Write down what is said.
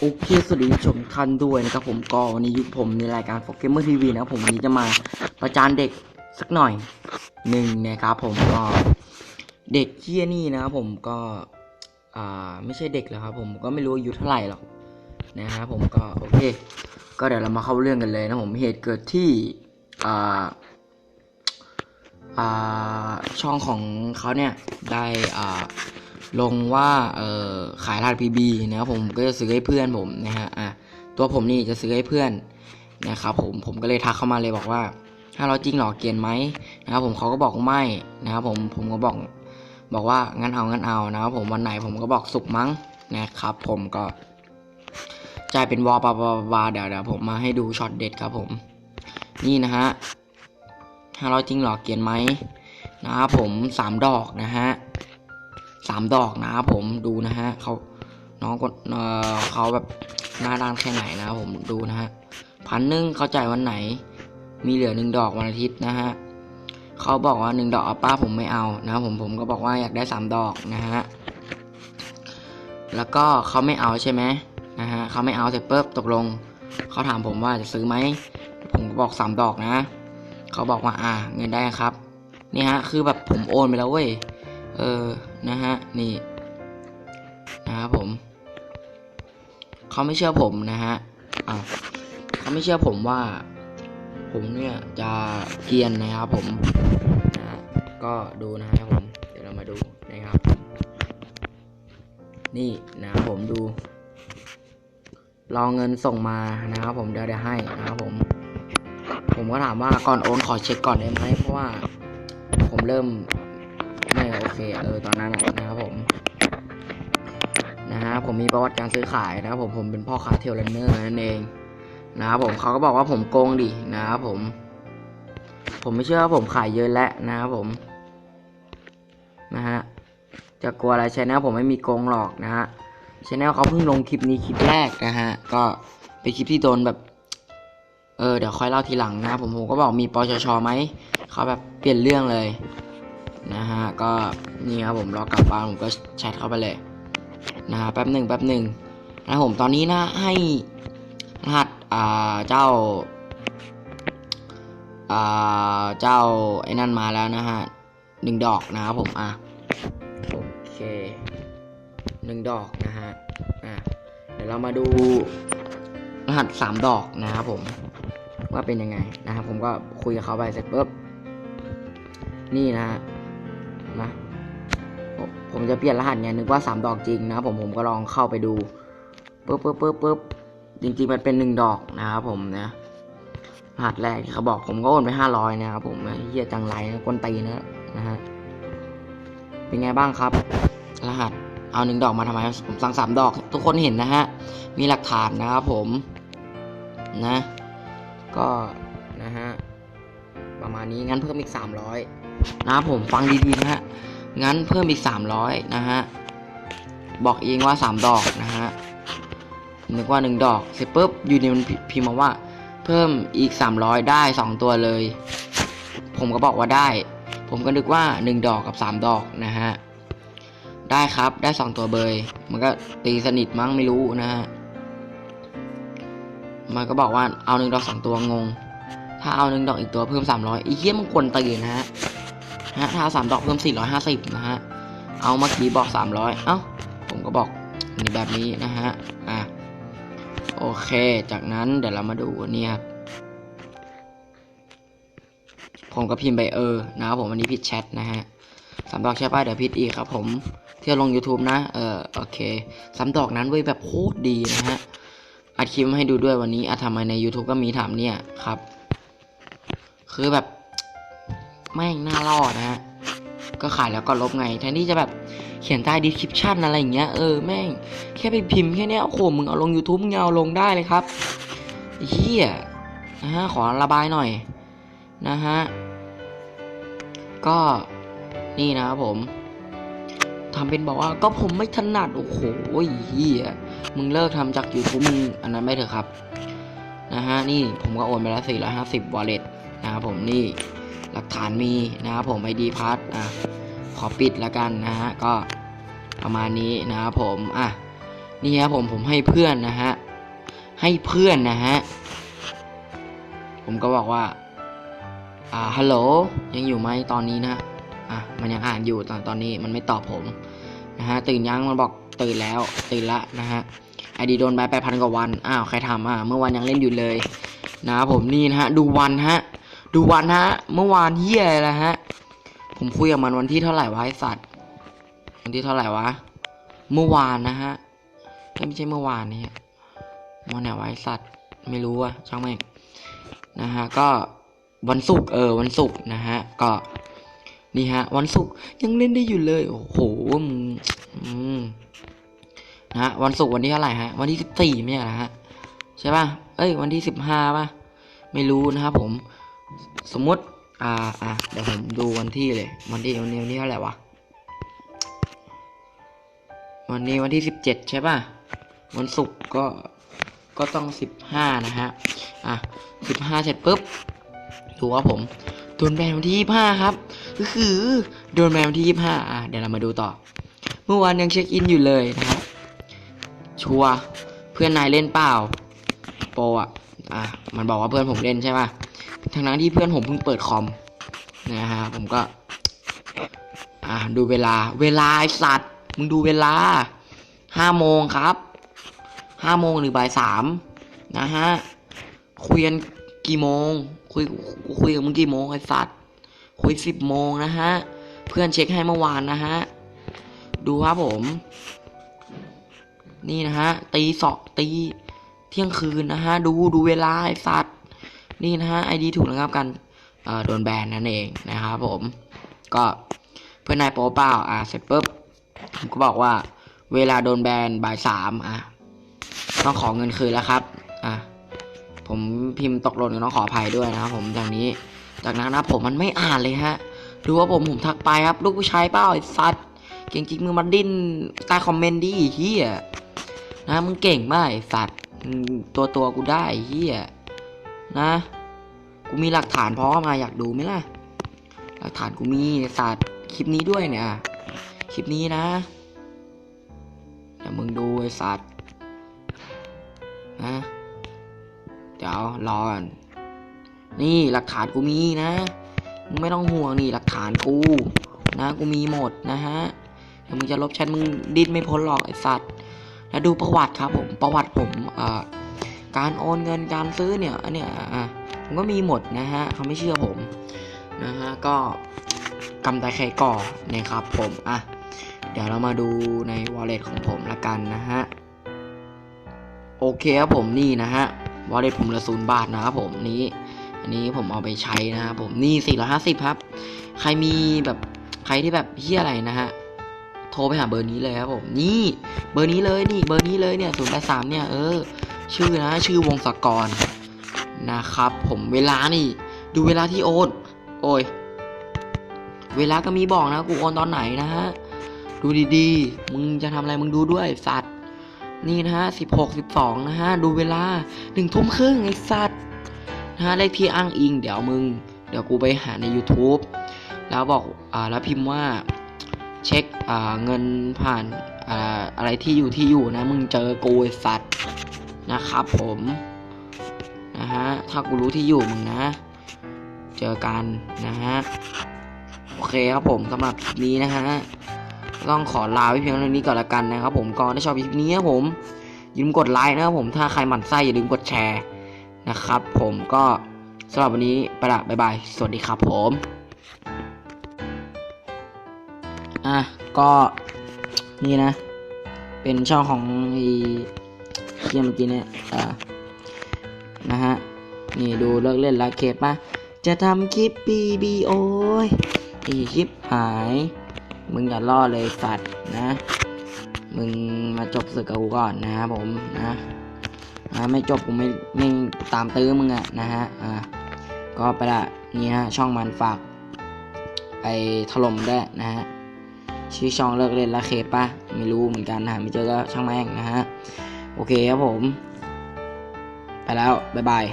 โอเคสวัสดีชมท่านด้วยนะครับผมก็วันนี้อยู่ผมในรายการโฟกัสเมอร์ทีวีนะครับผมวันนี้จะมาประจานเด็กสักหน่อยหนึ่งนะครับผมก็เด็กเที่ยนี่นะครับผมก็อ่าไม่ใช่เด็กแล้วครับผมก็ไม่รู้อายุเท่าไหร่หรอกนะครับผมก็โอเค ก็เดี๋ยวเรามาเข้าเรื่องกันเลยนะผมเหตุเกิดที่อ่าอ่าช่องของเขาเนี่ยได้อ่า ลงว่าเออขายรหัส PB นะครับผมก็จะซื้อให้เพื่อนผมนะฮะอะตัวผมนี่จะซื้อให้เพื่อนนะครับผมผมก็เลยทักเข้ามาเลยบอกว่าถ้าเราจริงหรอเกียนไหมนะครับผมเขาก็บอกไม่นะครับผมผมก็บอกบอกว่างั้นเอางั้นเอานะครับผมวันไหนผมก็บอกสุกมั้งนะครับ ผมก็จ่ายเป็นวอลปาปาปาเดี๋ยวเดี๋ยวผมมาให้ดูช็อตเด็ดครับผม นี่นะฮะถ้าเราจริงหรอเกียนไหมนะครับผมสามดอกนะฮะ สามดอกนะครับผมดูนะฮะเขาน้องก็เออเขาแบบหน้าด้านแค่ไหนนะครับผมดูนะฮะพันหนึ่งเขาจ่ายวันไหน มีเหลือหนึ่งดอกวันอาทิตย์นะฮะเขาบอกว่าหนึ่งดอกเอาป้าผมไม่เอานะครับผมผมก็บอกว่าอยากได้สามดอกนะฮะแล้วก็เขาไม่เอาใช่ไหมนะฮะเขาไม่เอาเสร็จปุ๊บตกลงเขาถามผมว่าจะซื้อไหมผมก็บอกสามดอกนะเขาบอกว่าอ่าเงินได้ครับนี่ฮะคือแบบผมโอนไปแล้วเว้ย เออนะฮะนี่นะครับผมเขาไม่เชื่อผมนะฮะอะเขาไม่เชื่อผมว่า ผมเนี่ยจะเกียนนะครับผมนะฮะก็ดูนะครับผมเดี๋ยวเรามาดูนะครับ นี่นะครับผมดูรอเงินส่งมานะครับผมเดี๋ยวเดี๋ยวให้นะครับผม ผมก็ถามว่าก่อนโอนขอเช็คก่อนได้ไหมเพราะว่า ผมเริ่ม ไม่โอเคเออตอนนั้นนะนะครับผมนะฮะผมมีประวัติการซื้อขายนะครับผมผมเป็นพ่อค้าเทรลเนอร์นั่นเองนะครับผมเขาก็บอกว่าผมโกงดินะครับผม ผมไม่เชื่อว่าผมขายเยอะแล้วนะครับผมนะฮะจะกลัวอะไรชแนลผมไม่มีโกงหรอกนะฮะชแนลเขาเพิ่งลงคลิปนี้คลิปแรกนะฮะก็เป็นคลิปที่โดนแบบเออเดี๋ยวค่อยเล่าทีหลังนะผมผมก็บอกมีปชชไหมเขาแบบเปลี่ยนเรื่องเลย นะฮะก็นี่ครับผมรอกลับบ้านผมก็แชทเข้าไปเลยนะฮะแป๊บหนึ่งแป๊บหนึ่งนะผมตอนนี้นะให้รหัสอ่าเจ้าอ่าเจ้าไอ้นั่นมาแล้วนะฮะหนึ่งดอกนะครับผมอะโอเคหนึ่งดอกนะฮะอะเดี๋ยวเรามาดูรหัสสามดอกนะครับผมว่าเป็นยังไงนะครับผมก็คุยกับเขาไปเสร็จปุ๊บนี่นะฮะ นะ ผมจะเปลี่ยนรหัสไงนึกว่าสามดอกจริงนะผมผมก็ลองเข้าไปดูปึ๊บปึ๊บปึ๊บปึ๊บจริงๆมันเป็นหนึ่งดอกนะครับผมนะรหัสแรกที่เขาบอกผมก็โอนไปห้าร้อยนะครับผมเฮียจังไรนะกวนตีนะนะฮะเป็นไงบ้างครับ รหัสเอาหนึ่งดอกมาทำไมผมสั่งสามดอก ทุกคนเห็นนะฮะ มีหลักฐานนะครับผมนะ ก็ ประมาณนี้งั้นเพิ่มอีกสามร้อยนะผมฟังดีๆนะฮะงั้นเพิ่มอีก 300 นะฮะบอกเองว่า 3 ดอกนะฮะนึกว่า 1 ดอกเสร็จปุ๊บอยู่ในมันพิมพ์มาว่า เพิ่มอีก 300 ได้ 2 ตัวเลย ผมก็บอกว่าได้ ผมก็นึกว่า 1 ดอกกับ 3 ดอกนะฮะได้ครับได้ 2 ตัวเบย มันก็ตีสนิทมั้งไม่รู้นะฮะมันก็บอกว่าเอา1ดอก2ตัวงง ถ้าเอา1ดอกอีกตัวเพิ่ม300อีเหี้ยมันควรตีนะฮะฮะถ้าสามดอกเพิ่ม450นะฮะเอาเมื่อกี้บอก300เอ้าผมก็บอกนี่แบบนี้นะฮะอะโอเค จากนั้นเดี๋ยวเรามาดูนี่ครับผมก็พิมพ์ไปเออนะครับผมอันนี้ผิดแชทนะฮะสามดอกใช่ป่ะเดี๋ยวผิดอีกครับผมเที่ยวลง YouTube นะ เออโอเคสามดอกนั้นเว้ยแบบโคตรดีนะฮะอัดคลิปมาให้ดูด้วยวันนี้อะทำไมใน YouTube ก็มีถามเนี่ยครับ คือแบบแม่งน่ารอดนะฮะก็ขายแล้วก็ลบไง แทนที่จะแบบเขียนใต้ดีคริปชั่นอะไรอย่างเงี้ยเออแม่งแค่ไปพิมพ์แค่เนี้ยโอ้โหมึงเอาลง YouTube มึงเอาลงได้เลยครับเฮียนะฮะขอระบายหน่อยนะฮะก็นี่นะครับผมทำเป็นบอกว่าก็ผมไม่ถนัดโอ้โหเฮียมึงเลิกทำจาก YouTube มึงอันนั้นไม่เถอะครับนะฮะนี่ผมก็โอนไปแล้ว450 wallet นะครับผมนี่หลักฐานมีนะครับผม ID พัทอะขอปิดแล้วกันนะฮะก็ประมาณนี้นะครับผมอะนี่ครับผมผมให้เพื่อนนะฮะให้เพื่อนนะฮะผมก็บอกว่าอ่าฮัลโหลยังอยู่ไหมตอนนี้นะอะมันยังอ่านอยู่ตอนตอนนี้มันไม่ตอบผมนะฮะตื่นยังมันบอกตื่นแล้วตื่นละนะฮะไอดีโดนใบไปดพันกว่าวันอ้าวใครทำอะเมื่อวานยังเล่นอยู่เลยนะครับผมนี่นะฮะดูวันฮะ ดูวันฮะ เมื่อวานเฮียอะไรละฮะ ผมคุยกับมันวันที่เท่าไหร่วะไอสัตว์ วันที่เท่าไหร่วะ เมื่อวานนะฮะ ไม่ใช่เมื่อวานนี่มันไหนวะไอสัตว์ ไม่รู้อะช่างแม่งนะฮะ ก็วันศุกร์เออ วันศุกร์นะฮะ ก็นี่ฮะ วันศุกร์ยังเล่นได้อยู่เลย โอ้โหมึงนะฮะ วันศุกร์วันที่เท่าไหร่ฮะ วันที่สิบสี่ไม่ใช่เหรอฮะ ใช่ป่ะ เอ้ย วันที่สิบห้าป่ะ ไม่รู้นะครับผม สมมติ อ่าอ่าเดี๋ยวผมดูวันที่เลย วันที่วันนี้วันที่เท่าไหร่วะ วันนี้วันที่สิบเจ็ดใช่ป่ะ วันศุกร์ก็ ก็ต้องสิบห้านะฮะ อะสิบห้าเสร็จปุ๊บ ดูว่าผม โดนแบนวันที่ยี่ห้าครับ ก็คือโดนแบนวันที่ยี่ห้าอะเดี๋ยวเรามาดูต่อ เมื่อวานยังเช็คอินอยู่เลยนะครับชัวร์เพื่อนนายเล่นเปล่า โปอะ อะ มันบอกว่าเพื่อนผมเล่นใช่ป่ะ ทั้งนั้นที่เพื่อนผมเพิ่งเปิดคอมนะฮะผมก็ อะดูเวลา เวลาไอสัตว์มึงดูเวลาห้าโมงครับห้าโมงหรือบ่ายสามนะฮะคุยกันกี่โมง คุยคุยกับมึงกี่โมงไอสัตว์คุยสิบโมงนะฮะเพื่อนเช็คให้เมื่อวานนะฮะดูครับผม นี่นะฮะตีสองตีเที่ยงคืนนะฮะดูดูเวลาไอสัตว์ นี่นะฮะไอดีถูกนะครับกันเอ่อโดนแบนนั่นเองนะครับผมก็เพื่อนนายโปรเปล่าอะเสร็จปุ๊บผมก็บอกว่าเวลาโดนแบนบ่ายสามอะต้องขอเงินคืนแล้วครับอะผมพิมพ์ตกหล่นก็ต้องขออภัยด้วยนะครับผมอย่างนี้ จากนั้นนะผมมันไม่อ่านเลยฮะดูว่าผมผมทักไปครับ ลูกผู้ชายเปล่าไอ้สัตว์เก่งจริงมึงมาดิ้นใต้คอมเมนต์ดิเฮียนะมึงเก่งมากไอ้สัตว์ตัวตัวกูได้เฮีย นะ กูมีหลักฐานพร้อมมาอยากดูไหมล่ะ หลักฐานกูมีไอสัตว์คลิปนี้ด้วยเนี่ย คลิปนี้นะเดี๋ยวมึงดูไอ้สัตว์นะเดี๋ยวรอก่อนนี่หลักฐานกูมีนะมึงไม่ต้องห่วงนี่หลักฐานกู นะกูมีหมดนะฮะเดี๋ยวมึงจะลบแชทมึงดิ้นไม่พ้นหรอกไอ้สัตว์แล้วดูประวัติครับผมประวัติผมอ่า การโอนเงินการซื้อเนี่ยอันเนี้ยอะผมก็มีหมดนะฮะเขาไม่เชื่อผมนะฮะก็กำแต่ใครก่อนะครับผมอะเดี๋ยวเรามาดูใน wallet ของผมละกันนะฮะโอเคครับผมนี่นะฮะ wallet ผมลือศูนย์บาทนะครับผมนี้ อันนี้ผมเอาไปใช้นะครับผมนี่450ครับ ใครมีแบบใครที่แบบเฮียอะไรนะฮะโทรไปหาเบอร์นี้เลยครับผมนี่เบอร์นี้เลยนี่เบอร์นี้เลยเนี่ยศูนย์แปดสามเนี่ยเออ ชื่อนะ ชื่อวงศกรนะครับ ผมเวลานี่ ดูเวลาที่โอนโอ้ยเวลาก็มีบอกนะกูโอนตอนไหนนะฮะดูดีๆ มึงจะทำอะไรมึงดูด้วยสัตว์ นี่นะฮะสิบหกสิบสองนะฮะดูเวลาหนึ่งทุ่มครึ่งไอ้สัตว์นะฮะเลขที่อ้างอิง เดี๋ยวมึง เดี๋ยวกูไปหาใน YouTube แล้วบอกอ่าแล้วพิมพ์ว่าเช็คอ่าเงินผ่านอ่าอะไรที่อยู่ที่อยู่นะ มึงเจอกูไอ้สัตว์ นะครับผมนะฮะถ้ากูรู้ที่อยู่มึงนะ เจอกันนะฮะโอเคครับผมสำหรับคลิปนี้นะฮะต้องขอลาไว้เพียงเท่านี้ก่อนละกันนะครับ ผมก็ถ้าชอบคลิปนี้ครับผมอย่าลืมกดไลค์นะครับผมถ้าใครหมั่นไส้อย่าลืมกดแชร์นะครับ ผมก็สำหรับวันนี้ไปละบ๊ายบายสวัสดีครับผมอะก็นี่นะ เป็นช่องของไอ เคียเมื่อกี้เนี่ยอ่านะฮะ นี่ดูเลิกเล่นละเคปะจะทำคลิปบีบีโอ้ยไอีคลิปหาย มึงอย่าล่อเลยสัตว์นะ มึงมาจบศึกกับกูก่อนนะครับผมนะอ่าไม่จบกูไม่ไม่ตามตื้อมึงอะนะฮะ อ่า ก็ไปละนี่ฮะช่องมันฝากไปถล่มด้วยนะฮะชื่อช่องเลิกเล่นละเคปะไม่รู้เหมือนกันนะไม่เจอก็ช่างแม่งนะฮะ โอเคครับผม ไปแล้ว บ๊ายบาย